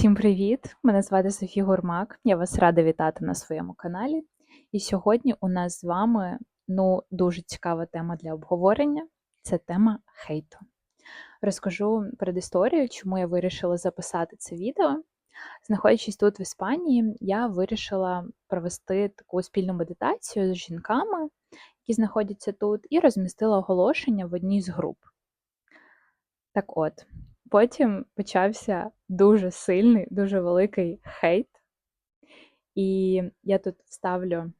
Всім привіт! Мене звати Софія Гурмак. Я вас рада вітати на своєму каналі. І сьогодні у нас з вами ну, дуже цікава тема для обговорення це тема хейту. Розкажу предісторію, чому я вирішила записати це відео. Знаходячись тут в Іспанії, я вирішила провести таку спільну медитацію з жінками, які знаходяться тут, і розмістила оголошення в одній з груп. Так от, потім почався дуже сильний, дуже великий хейт. І я тут вставлю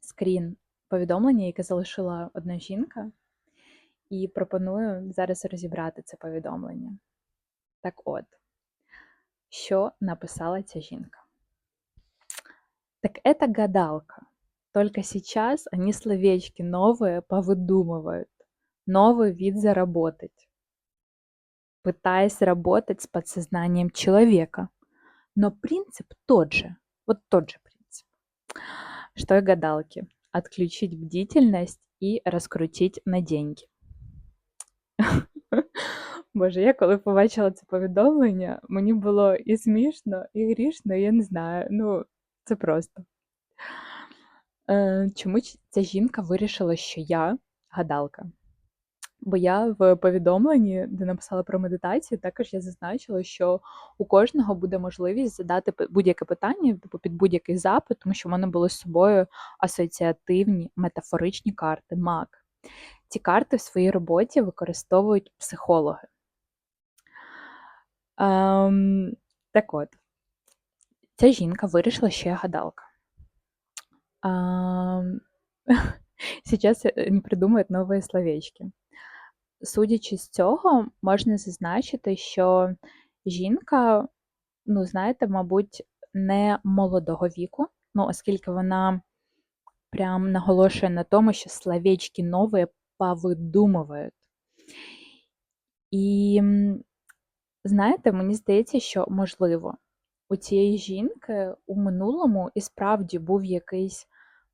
скрін повідомлення, яке залишила одна жінка, і пропоную зараз розібрати це повідомлення. Так от, що написала ця жінка? Так это гадалка. Только сейчас они словечки новые повыдумывают. Новый вид заработать. Пытаясь работать с подсознанием человека. Но принцип тот же. Вот тот же принцип. Что и гадалки. Отключить бдительность и раскрутить на деньги. Боже, я коли побачила це повідомлення, мені було і смішно, і грішно, я не знаю. Ну, це просто. Е, Чому ця жінка вирішила, що я гадалка? Бо я в повідомленні, де написала про медитацію, також я зазначила, що у кожного буде можливість задати будь-яке питання типу, під будь-який запит, тому що в мене були з собою асоціативні метафоричні карти МАК. Ці карти в своїй роботі використовують психологи. Ем, Так от, ця жінка вирішила, що я гадалка. Ем, Сейчас не придумають нові словечки. Судячи з цього, можна зазначити, що жінка, ну, знаєте, мабуть, не молодого віку, ну, оскільки вона прям наголошує на тому, що словечки нові повидумують. І, знаєте, мені здається, що, можливо, у цієї жінки у минулому і справді був якийсь,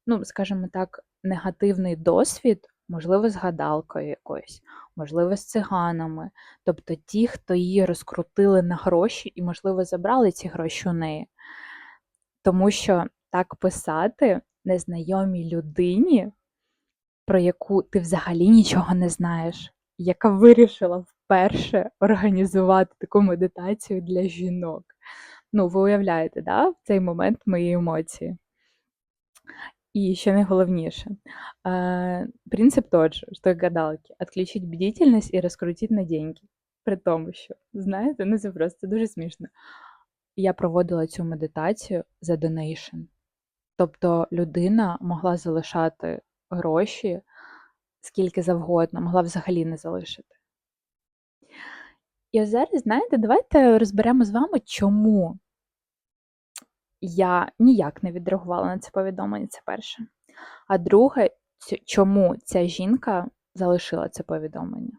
ну, скажімо так, негативний досвід, можливо, з гадалкою якоюсь, можливо, з циганами, тобто ті, хто її розкрутили на гроші і, можливо, забрали ці гроші у неї. Тому що так писати незнайомій людині, про яку ти взагалі нічого не знаєш, яка вирішила вперше організувати таку медитацію для жінок. Ну, ви уявляєте, да, в цей момент мої емоції. И еще найголовніше, э, принцип тот же, что и гадалки: отключить бдительность и раскрутить на деньги. При тому, що, знаєте, ну це просто дуже смішно. Я проводила цю медитацію за донейшн. Тобто людина могла залишати гроші скільки завгодно, могла взагалі не залишити. І ось зараз, знаєте, давайте розберемо з вами, чому я ніяк не відреагувала на це повідомлення, це перше. А друге, чому ця жінка залишила це повідомлення?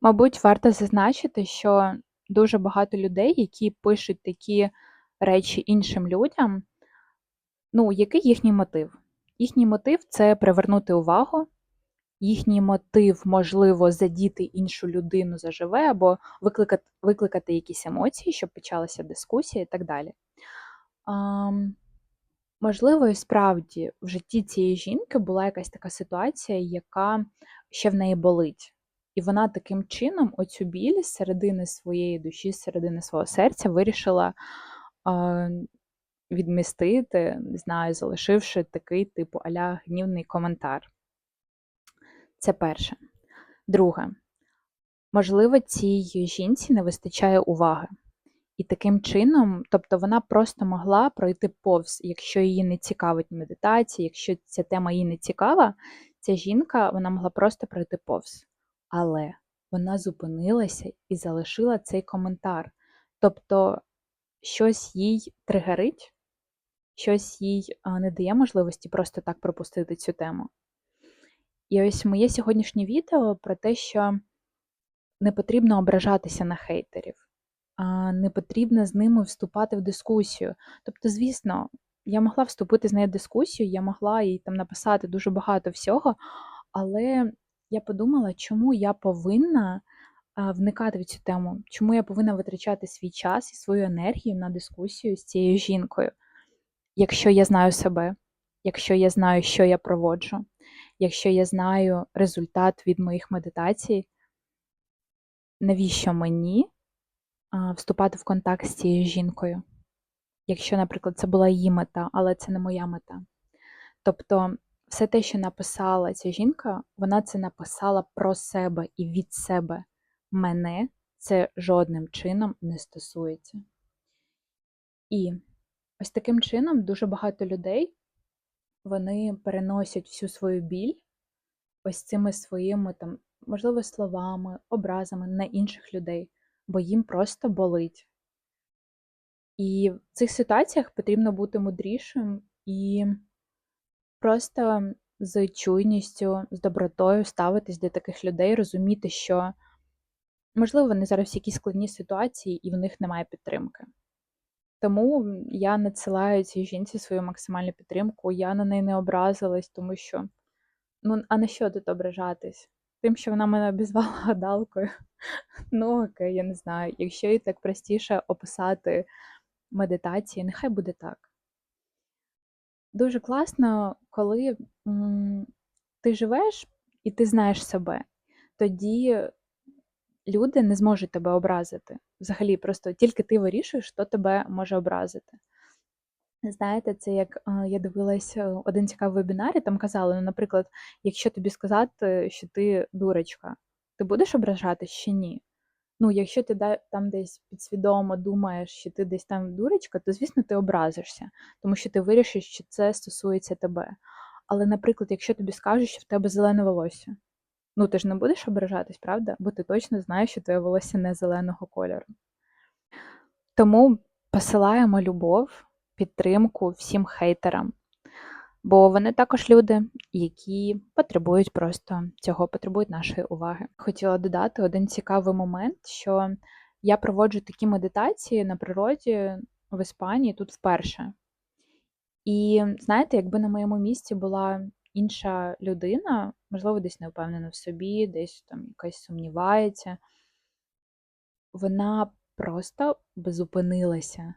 Мабуть, варто зазначити, що дуже багато людей, які пишуть такі речі іншим людям, ну, який їхній мотив? Їхній мотив це привернути увагу, їхній мотив, можливо, задіти іншу людину заживе, або викликати, викликати якісь емоції, щоб почалася дискусія і так далі. Можливо, і справді в житті цієї жінки була якась така ситуація, яка ще в неї болить. І вона таким чином оцю біль з середини своєї душі, з середини свого серця вирішила а, відмістити, не знаю, залишивши такий типу аля гнівний коментар. Це перше. Друге, можливо, цій жінці не вистачає уваги. І таким чином, тобто вона просто могла пройти повз, якщо її не цікавить медитація, якщо ця тема їй не цікава, ця жінка вона могла просто пройти повз. Але вона зупинилася і залишила цей коментар. Тобто щось їй тригерить, щось їй не дає можливості просто так пропустити цю тему. І ось моє сьогоднішнє відео про те, що не потрібно ображатися на хейтерів не потрібно з ними вступати в дискусію. Тобто, звісно, я могла вступити з нею в дискусію, я могла їй там написати дуже багато всього, але я подумала, чому я повинна вникати в цю тему, чому я повинна витрачати свій час і свою енергію на дискусію з цією жінкою, якщо я знаю себе, якщо я знаю, що я проводжу, якщо я знаю результат від моїх медитацій, навіщо мені вступати в контакт з цією жінкою? Якщо, наприклад, це була її мета, але це не моя мета. Тобто, все те, що написала ця жінка, вона це написала про себе і від себе. Мене це жодним чином не стосується. І ось таким чином дуже багато людей вони переносять всю свою біль ось цими своїми там, можливо, словами, образами на інших людей, бо їм просто болить. І в цих ситуаціях потрібно бути мудрішим і просто з чуйністю, з добротою ставитись до таких людей, розуміти, що, можливо, вони зараз в якійсь складній ситуації і в них немає підтримки. Тому я надсилаю цій жінці свою максимальну підтримку. Я на неї не образилась, тому що ну, а на що тут ображатись? Тим, що вона мене обізвала гадалкою. Ну, окей, я не знаю. Якщо їй так простіше описати медитації, нехай буде так. Дуже класно, коли м, ти живеш і ти знаєш себе, тоді люди не зможуть тебе образити. Взагалі, просто тільки ти вирішуєш, хто тебе може образити. Знаєте, це як е, я дивилася один цікавий вебінар, і там казали, ну, наприклад, якщо тобі сказати, що ти дурочка, ти будеш ображатись чи ні? Ну, якщо ти там десь підсвідомо думаєш, що ти десь там дурочка, то звісно ти образишся, тому що ти вирішиш, що це стосується тебе. Але, наприклад, якщо тобі скажуть, що в тебе зелене волосся, ну ти ж не будеш ображатись, правда? Бо ти точно знаєш, що твоє волосся не зеленого кольору. Тому посилаємо любов, підтримку всім хейтерам, бо вони також люди, які потребують просто цього, потребують нашої уваги. Хотіла додати один цікавий момент, що я проводжу такі медитації на природі в Іспанії тут вперше. І знаєте, якби на моєму місці була інша людина, можливо, десь не впевнена в собі, десь там якась сумнівається, вона просто б зупинилася,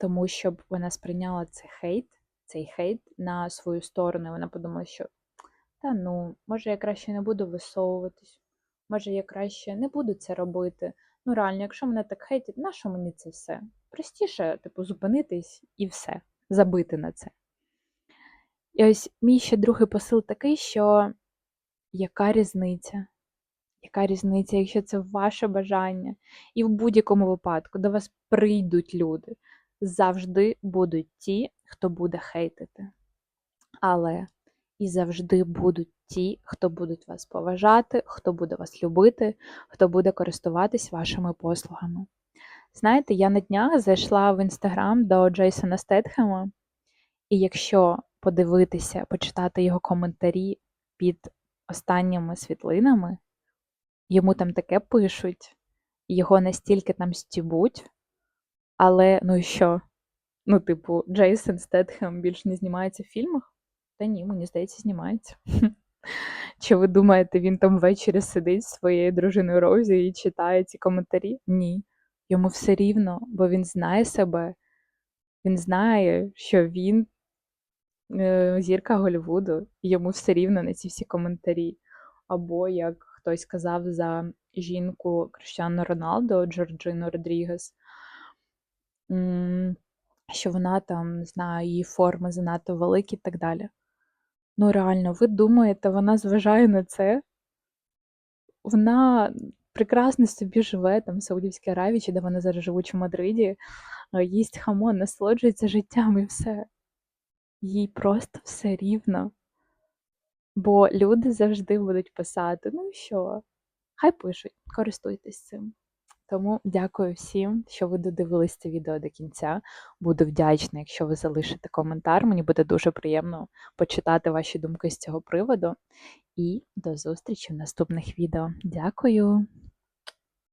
тому щоб вона сприйняла цей хейт, цей хейт на свою сторону. і Вона подумала, що та ну, може я краще не буду висовуватись, може я краще не буду це робити. Ну, реально, якщо мене так хейтять, на що мені це все? Простіше, типу, зупинитись і все, забити на це. І ось мій ще другий посил такий, що яка різниця? Яка різниця, якщо це ваше бажання? І в будь-якому випадку до вас прийдуть люди. Завжди будуть ті, хто буде хейтити. Але і завжди будуть ті, хто будуть вас поважати, хто буде вас любити, хто буде користуватись вашими послугами. Знаєте, я на днях зайшла в інстаграм до Джейсона Стетхема, і якщо подивитися, почитати його коментарі під останніми світлинами, йому там таке пишуть, його настільки там стібуть, але ну і що? Ну, типу, Джейсон Стетхем більше не знімається в фільмах? Та ні, мені здається, знімається. Чи ви думаєте, він там ввечері сидить зі своєю дружиною Розі і читає ці коментарі? Ні. Йому все рівно, бо він знає себе, він знає, що він е, зірка Голлівуду, і йому все рівно на ці всі коментарі. Або, як хтось сказав за жінку Крещану Роналдо, Джорджину Родрігес, що вона там, не знаю, її форми занадто великі і так далі. Ну, реально, ви думаєте, вона зважає на це? Вона прекрасно собі живе там в Саудівській Аравії, чи де вона зараз живуть в Мадриді, е, їсть хамон, насолоджується життям і все. Їй просто все рівно. Бо люди завжди будуть писати: ну і що? Хай пишуть, користуйтесь цим. Тому дякую всім, що ви додивились це відео до кінця. Буду вдячна, якщо ви залишите коментар. Мені буде дуже приємно почитати ваші думки з цього приводу. І до зустрічі в наступних відео. Дякую!